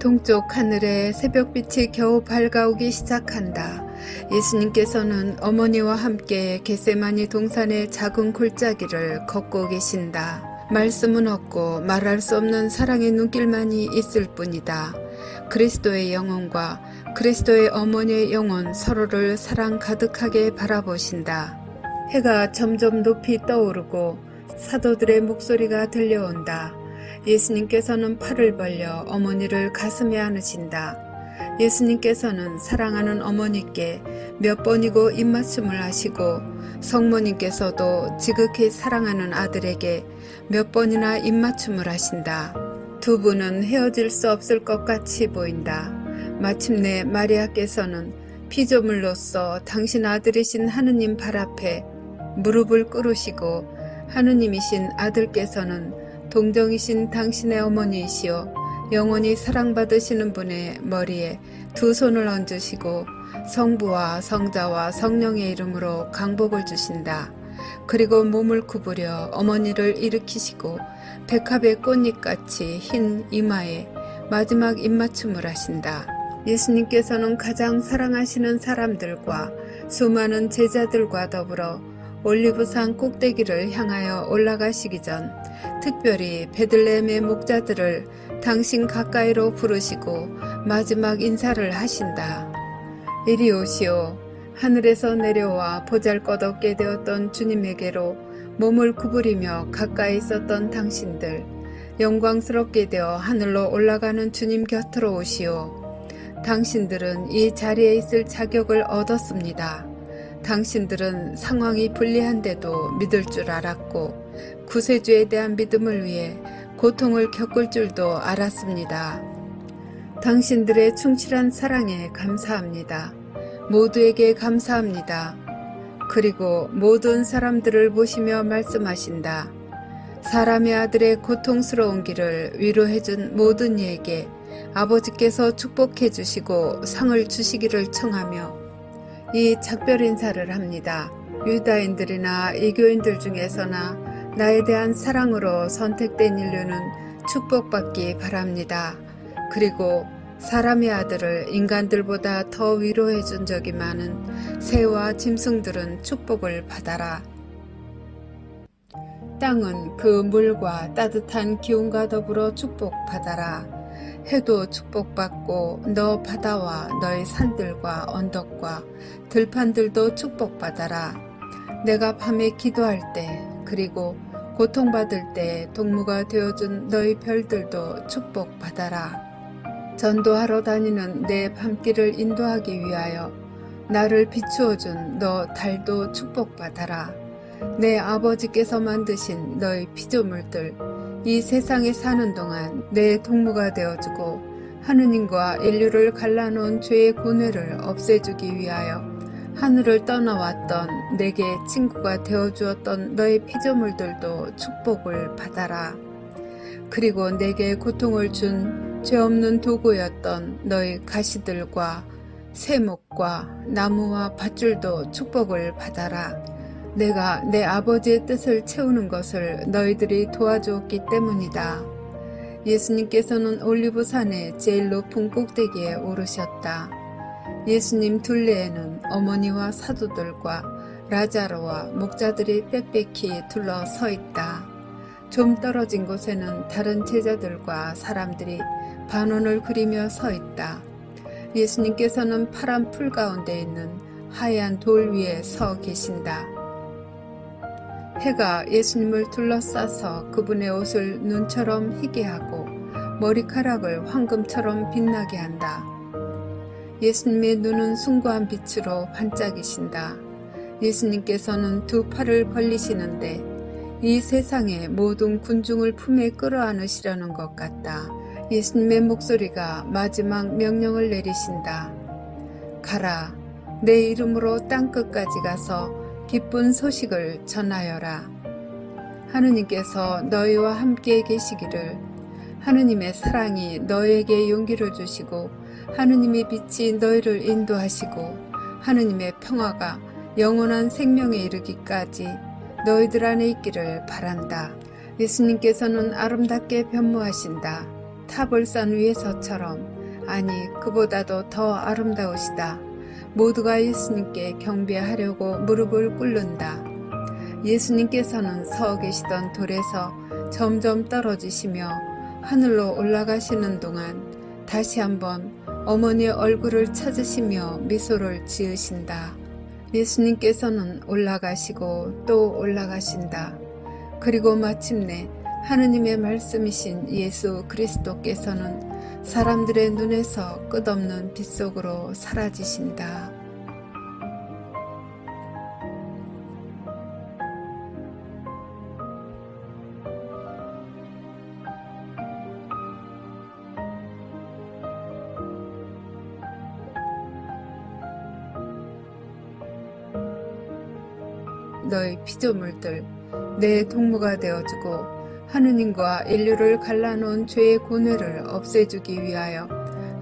동쪽 하늘에 새벽빛이 겨우 밝아오기 시작한다. 예수님께서는 어머니와 함께 겟세마니 동산의 작은 골짜기를 걷고 계신다. 말씀은 없고 말할 수 없는 사랑의 눈길만이 있을 뿐이다. 그리스도의 영혼과 그리스도의 어머니의 영혼 서로를 사랑 가득하게 바라보신다. 해가 점점 높이 떠오르고 사도들의 목소리가 들려온다. 예수님께서는 팔을 벌려 어머니를 가슴에 안으신다. 예수님께서는 사랑하는 어머니께 몇 번이고 입맞춤을 하시고 성모님께서도 지극히 사랑하는 아들에게 몇 번이나 입맞춤을 하신다. 두 분은 헤어질 수 없을 것 같이 보인다. 마침내 마리아께서는 피조물로서 당신 아들이신 하느님 발 앞에 무릎을 꿇으시고 하느님이신 아들께서는 동정이신 당신의 어머니이시오 영원히 사랑받으시는 분의 머리에 두 손을 얹으시고 성부와 성자와 성령의 이름으로 강복을 주신다. 그리고 몸을 구부려 어머니를 일으키시고 백합의 꽃잎같이 흰 이마에 마지막 입맞춤을 하신다. 예수님께서는 가장 사랑하시는 사람들과 수많은 제자들과 더불어 올리브산 꼭대기를 향하여 올라가시기 전 특별히 베들레헴의 목자들을 당신 가까이로 부르시고 마지막 인사를 하신다. 이리 오시오. 하늘에서 내려와 보잘 것 없게 되었던 주님에게로 몸을 구부리며 가까이 있었던 당신들, 영광스럽게 되어 하늘로 올라가는 주님 곁으로 오시오. 당신들은 이 자리에 있을 자격을 얻었습니다. 당신들은 상황이 불리한데도 믿을 줄 알았고, 구세주에 대한 믿음을 위해 고통을 겪을 줄도 알았습니다. 당신들의 충실한 사랑에 감사합니다. 모두에게 감사합니다. 그리고 모든 사람들을 보시며 말씀하신다. 사람의 아들의 고통스러운 길을 위로해준 모든 이에게 아버지께서 축복해 주시고 상을 주시기를 청하며 이 작별 인사를 합니다. 유다인들이나 이교인들 중에서나 나에 대한 사랑으로 선택된 인류는 축복받기 바랍니다. 그리고 사람의 아들을 인간들보다 더 위로해 준 적이 많은 새와 짐승들은 축복을 받아라. 땅은 그 물과 따뜻한 기운과 더불어 축복받아라. 해도 축복받고 너 바다와 너의 산들과 언덕과 들판들도 축복받아라. 내가 밤에 기도할 때 그리고 고통받을 때 동무가 되어준 너희 별들도 축복받아라. 전도하러 다니는 내 밤길을 인도하기 위하여 나를 비추어준 너 달도 축복받아라. 내 아버지께서 만드신 너희 피조물들, 이 세상에 사는 동안 내 동무가 되어주고 하느님과 인류를 갈라놓은 죄의 고뇌를 없애주기 위하여 하늘을 떠나왔던 내게 친구가 되어주었던 너의 피조물들도 축복을 받아라. 그리고 내게 고통을 준 죄 없는 도구였던 너희 가시들과 세목과 나무와 밧줄도 축복을 받아라. 내가 내 아버지의 뜻을 채우는 것을 너희들이 도와주었기 때문이다. 예수님께서는 올리브산의 제일 높은 꼭대기에 오르셨다. 예수님 둘레에는 어머니와 사도들과 라자로와 목자들이 빽빽히 둘러 서 있다. 좀 떨어진 곳에는 다른 제자들과 사람들이 반원을 그리며 서 있다. 예수님께서는 파란 풀 가운데 있는 하얀 돌 위에 서 계신다. 해가 예수님을 둘러싸서 그분의 옷을 눈처럼 희게 하고 머리카락을 황금처럼 빛나게 한다. 예수님의 눈은 숭고한 빛으로 반짝이신다. 예수님께서는 두 팔을 벌리시는데 이 세상의 모든 군중을 품에 끌어안으시려는 것 같다. 예수님의 목소리가 마지막 명령을 내리신다. 가라. 내 이름으로 땅끝까지 가서 기쁜 소식을 전하여라. 하느님께서 너희와 함께 계시기를 하느님의 사랑이 너에게 용기를 주시고 하느님의 빛이 너희를 인도하시고 하느님의 평화가 영원한 생명에 이르기까지 너희들 안에 있기를 바란다. 예수님께서는 아름답게 변모하신다. 타볼산 위에서처럼 아니, 그보다도 더 아름다우시다. 모두가 예수님께 경배하려고 무릎을 꿇는다. 예수님께서는 서 계시던 돌에서 점점 떨어지시며 하늘로 올라가시는 동안 다시 한번 어머니의 얼굴을 찾으시며 미소를 지으신다. 예수님께서는 올라가시고 또 올라가신다. 그리고 마침내 하느님의 말씀이신 예수 그리스도께서는 사람들의 눈에서 끝없는 빛 속으로 사라지신다. 너희 피조물들 내 동무가 되어주고 하느님과 인류를 갈라놓은 죄의 고뇌를 없애주기 위하여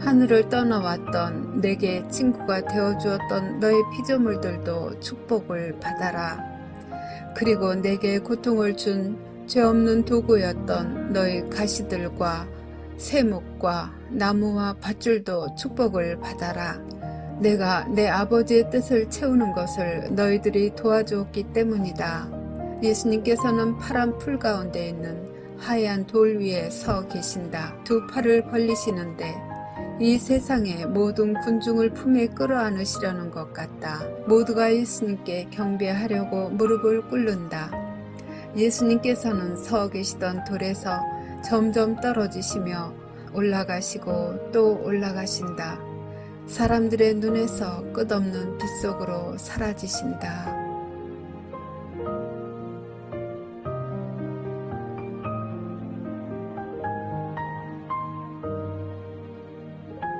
하늘을 떠나왔던 내게 친구가 되어주었던 너희 피조물들도 축복을 받아라. 그리고 내게 고통을 준 죄 없는 도구였던 너희 가시들과 세목과 나무와 밧줄도 축복을 받아라. 내가 내 아버지의 뜻을 채우는 것을 너희들이 도와주었기 때문이다. 예수님께서는 파란 풀 가운데 있는 하얀 돌 위에 서 계신다. 두 팔을 벌리시는데 이 세상의 모든 군중을 품에 끌어안으시려는 것 같다. 모두가 예수님께 경배하려고 무릎을 꿇는다. 예수님께서는 서 계시던 돌에서 점점 떨어지시며 올라가시고 또 올라가신다. 사람들의 눈에서 끝없는 빛 속으로 사라지신다.